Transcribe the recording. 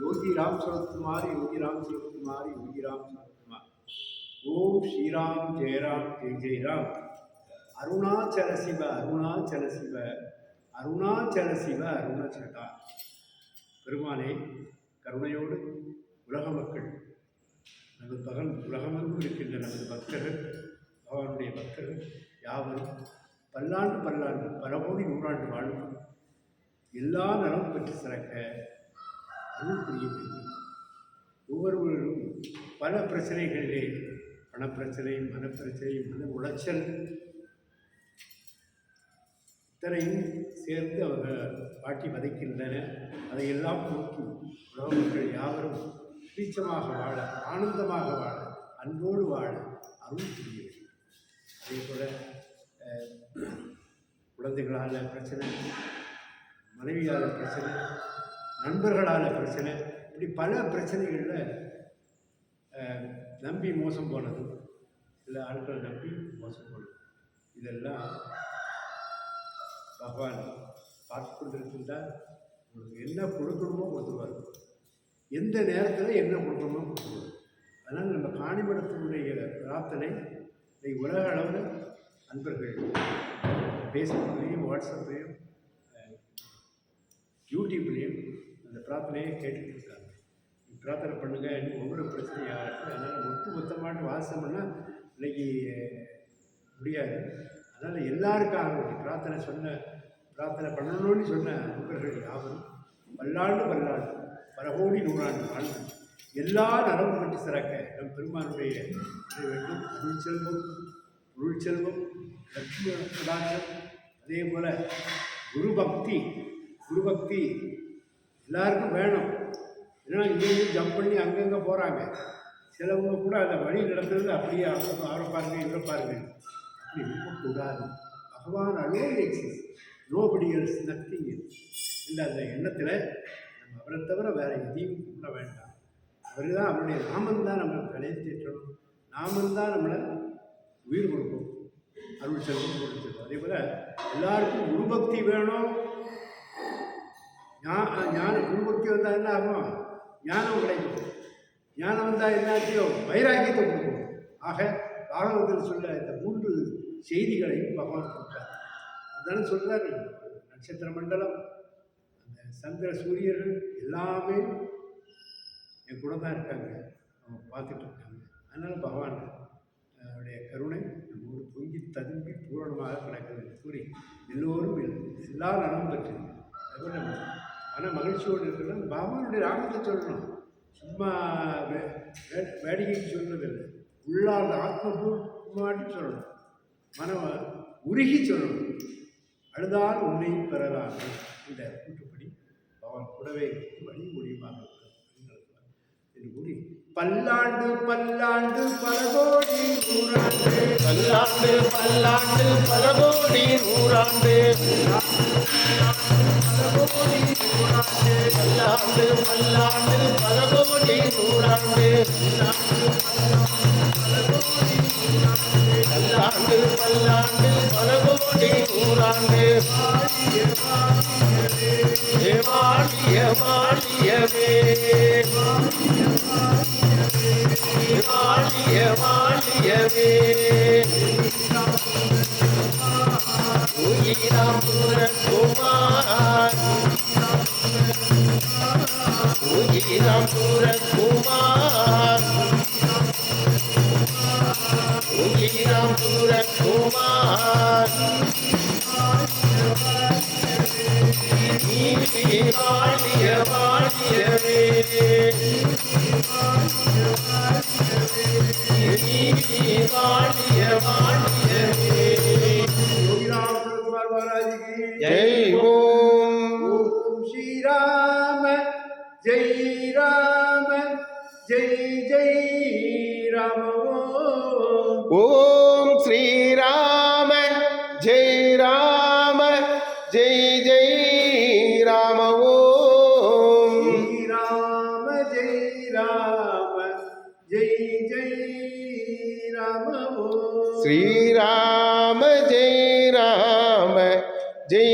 யோகி ராம் சரத்குமார் யோகி ராம் சரத்குமார் யோகி ராம் சரத்குமார் ஓம் ஸ்ரீராம் ஜெயராம் ஜெய் ஜெயராம். அருணாச்சல சிவ அருணாச்சல சிவ அருணாச்சல சிவ அருணாச்சலா. பெருமானே கருணையோடு உலக மக்கள் நமது பகல் உலகமெங்கும் இருக்கின்ற நமது பக்தர்கள் பகவானுடைய பக்தர்கள் யாவரும் பல்லாண்டு பல்லாண்டு பல கோடி நூறாண்டு வாழ்வு எல்லா நலம் பெற்று சிறக்க அருள் புரிய வேண்டும் ஒவ்வொருவரும் பல பிரச்சனைகளிலே பணப்பிரச்சனை மனப்பிரச்சனை மன உளைச்சல் இத்தனையும் சேர்ந்து அவங்க பாட்டி வதைக்கின்றன. அதையெல்லாம் போக்கி உலக மக்கள் யாவரும் சுபீட்சமாக வாழ ஆனந்தமாக வாழ அன்போடு வாழ அருள் புரிய வேண்டும். அதே போல் குழந்தைகளால் பிரச்சனை மனைவியால் பிரச்சனை நண்பர்களால் பிரச்சனை. இப்படி பல பிரச்சனைகளில் நம்பி மோசம் போனது சில ஆட்களை நம்பி மோசம் போனது இதெல்லாம் பகவான் பார்த்து கொண்டிருக்கின்றார் உங்களுக்கு என்ன கொடுக்கணுமோ கொடுத்துருவார் எந்த நேரத்தில் என்ன கொடுக்கணுமோ கொடுத்துருவார் அதனால் நம்ம காணிமடத்தினுடைய பிரார்த்தனை இன்னைக்கு உலக அளவில் அன்பர்கள் ஃபேஸ்புக்லேயும் வாட்ஸ்அப்லேயும் யூடியூப்லேயும் அந்த பிரார்த்தனையை கேட்டுட்டு இருக்காங்க பிரார்த்தனை பண்ணுங்கள் எனக்கு ஒவ்வொரு பிரச்சனையாக இருக்குது அதனால் ஒட்டு மொத்தமாக வாசம் பண்ணால் இன்னைக்கு முடியாது. அதனால் எல்லாருக்காகவும் பிரார்த்தனை சொன்ன பிரார்த்தனை பண்ணணும்னு சொன்ன நண்பர்கள் யாவரும் பல்லாண்டு பல்லாண்டு பல கோடி நூறாண்டு வாழ்ந்து எல்லா நரம்பு பெற்று சிறக்க நம் பெருமானுடைய வேண்டும். அருள் செல்வம் பொருள் செல்வம் லட்சுமி கடாட்சம் அதே போல் குரு பக்தி குரு பக்தி எல்லாருக்கும் வேணும். ஏன்னா இங்கேருந்து ஜம்ப் பண்ணி அங்கங்கே போகிறாங்க சிலவங்க கூட அந்த வழி நடத்துறது அப்படியே அவங்க அவரை பாருங்க இவரை பாருங்க. அப்படி இருக்கக்கூடாது Bhagavan alone exists nobody else nothing இல்லை அந்த எண்ணத்தில் நம்ம அவரை தவிர வேறு எதையும் கும்பிட வேண்டாம். அவர் தான் அவருடைய நாமந்தான் நம்மளை கலைத்தேற்றணும் நாமந்தான் நம்மளை உயிர் கொடுக்கும் அருள் செல்வம் பொருள் அதே போல் எல்லாருக்கும் குருபக்தி வேணும். ஞா- ஞான குருபக்தி வந்தால் என்ன ஆகும்? ஞானம் கிடைக்கும் ஞானம் வந்தால் என்னாச்சியோ? வைராக்கியத்தை கொடுக்கும். ஆக பாகவத்தில் சொல்ல இந்த மூன்று செய்திகளையும் பகவான் கொடுத்தார். அதுதானே சொல்கிறார் நட்சத்திர மண்டலம் அந்த சந்திர சூரியர்கள் எல்லாமே என் கூட தான் இருக்காங்க. அவங்க பார்த்துட்டு இருக்காங்க. அதனால் பகவான் அவருடைய கருணை நம்மோடு பொங்கி ததும்பி பூரணமாக கிடக்கிறது கூறி எல்லோரும் எல்லா நலம் பெற்று. அதுபோல் நம்ம ஆனால் மகிழ்ச்சியோடு இருக்கிறோம் பகவானுடைய ராகத்தை சொல்லணும். சும்மா வே வேடிக்கைக்கு சொல்றதில்லை. உள்ளார்ந்த ஆத்மபூர்வமாட்டி சொல்லணும். மனம் உருகி சொல்லணும். அழுதால் உன்னை பெறலாம் இந்த கூட்டுப்படி பகவான் கூடவே வழி முடிவாக என்று கூறி பல்லாண்டு பல்லாண்டு பல கோடி நூறாண்டு. பல்லாண்டு பல்லாண்டு பல கோடி நூறாண்டு. பல்லாண்டு பல்லாண்டு பல கோடி நூறாண்டு பல்லாண்டு பல்லாண்டு பல கோடி நூறாண்டு வாழிய வாழியவே வாழிய வாழியவே உயிராம் குமார் உயிராம் குமார் உயிராம் குமார் நீ வாழிய வாழியவே வாழிய வாழியவே சுரகுமார் ஜெய் ஓம் ஓம் ஸ்ரீராம. ஜெய் రామ జై జై రామ ఓం శ్రీరామ జై రామ జై జై రామ ఓం శ్రీరామ జై రామ జై జై రామ శ్రీరామ జై రామ జై